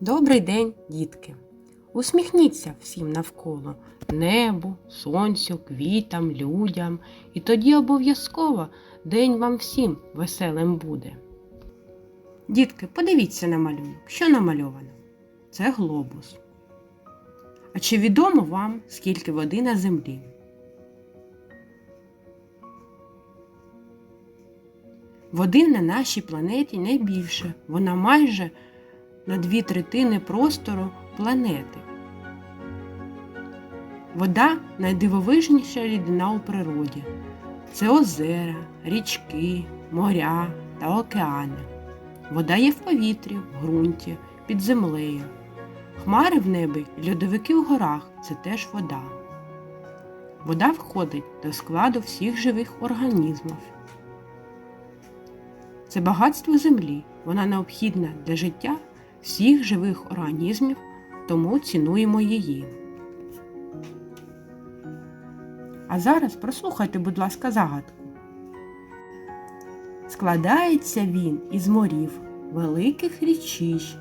Добрий день, дітки! Усміхніться всім навколо небу, сонцю, квітам, людям, і тоді обов'язково день вам всім веселим буде. Дітки, подивіться на малюнок, що намальовано? Це глобус. А чи відомо вам, скільки води на землі? Води на нашій планеті найбільше, вона майже на дві третини простору планети. Вода найдивовижніша рідина у природі. Це озера, річки, моря та океани. Вода є в повітрі, в ґрунті, під землею. Хмари в небі, льодовики в горах це теж вода. Вода входить до складу всіх живих організмів. Це багатство землі. Вона необхідна для життя всіх живих організмів, тому цінуємо її. А зараз прослухайте, будь ласка, загадку. Складається він із морів, великих річищ.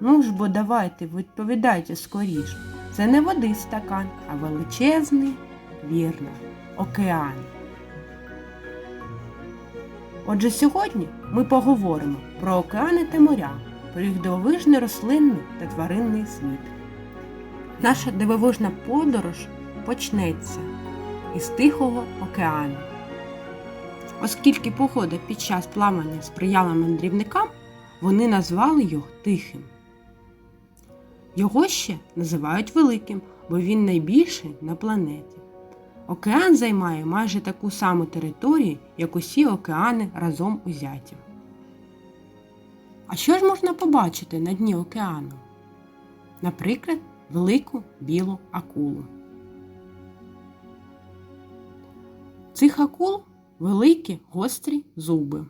Ну ж бо давайте, відповідайте скоріш. Це не води стакан, а величезний, вірно, океан. Отже, сьогодні ми поговоримо про океани та моря, про їх дивовижний рослинний та тваринний світ. Наша дивовижна подорож почнеться із Тихого океану. Оскільки погода під час плавання сприяла мандрівникам, вони назвали його Тихим. Його ще називають Великим, бо він найбільший на планеті. Океан займає майже таку саму територію, як усі океани разом узяті. А що ж можна побачити на дні океану? Наприклад, велику білу акулу. Цих акул великі гострі зуби.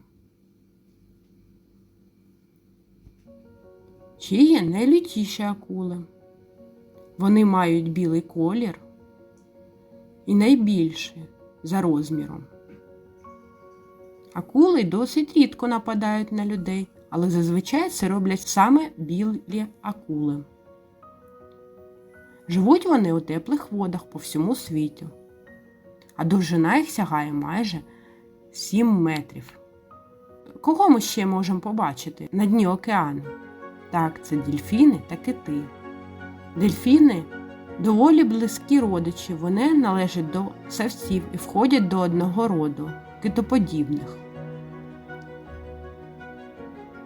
Ще є найлютіші акули. Вони мають білий колір і найбільші за розміром. Акули досить рідко нападають на людей, але зазвичай це роблять саме білі акули. Живуть вони у теплих водах по всьому світу, а довжина їх сягає майже 7 метрів. Кого ми ще можемо побачити на дні океану? Так, це дельфіни та кити. Дельфіни доволі близькі родичі, вони належать до савців і входять до одного роду китоподібних.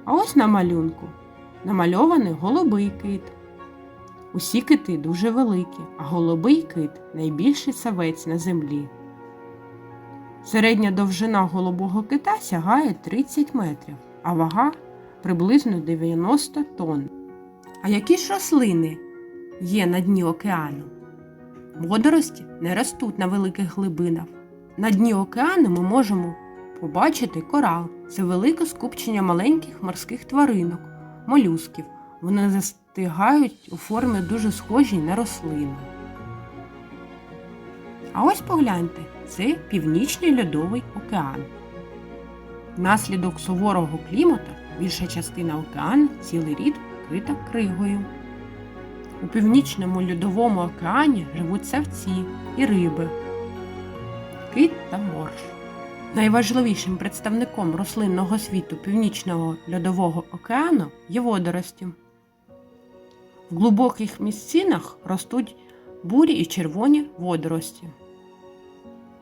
А ось на малюнку намальований голубий кит. Усі кити дуже великі, а голубий кит найбільший савець на землі. Середня довжина голубого кита сягає 30 метрів, а вага приблизно 90 тонн. А які ж рослини є на дні океану? Водорості не ростуть на великих глибинах. На дні океану ми можемо побачити корал. Це велике скупчення маленьких морських тваринок, молюсків. Вони застигають у формі дуже схожій на рослину. А ось погляньте, це Північний льодовий океан. Внаслідок суворого клімату більша частина океану цілий рід вкрита кригою. У північному льодовому океані живуть савці і риби, кит та морж. Найважливішим представником рослинного світу Північного льодового океану є водорості. В глибоких місцинах ростуть бурі і червоні водорості.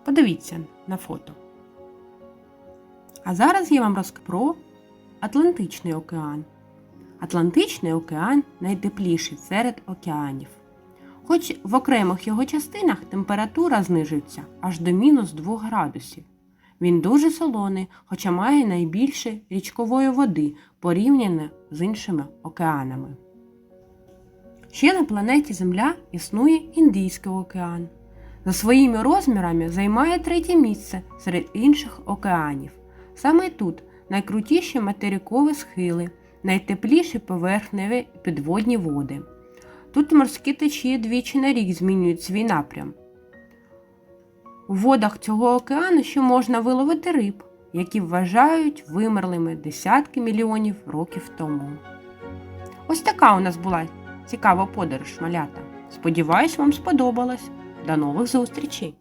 Подивіться на фото. А зараз я вам розкажу про Атлантичний океан. Атлантичний океан найтепліший серед океанів. Хоч в окремих його частинах температура знижується аж до мінус 2 градусів. Він дуже солоний, хоча має найбільше річкової води порівняно з іншими океанами. Ще на планеті Земля існує Індійський океан. За своїми розмірами займає третє місце серед інших океанів. Саме тут найкрутіші материкові схили, найтепліші поверхневі підводні води. Тут морські течії двічі на рік змінюють свій напрям. У водах цього океану ще можна виловити риб, які вважають вимерлими десятки мільйонів років тому. Ось така у нас була цікава подорож малята. Сподіваюсь, вам сподобалось. До нових зустрічей!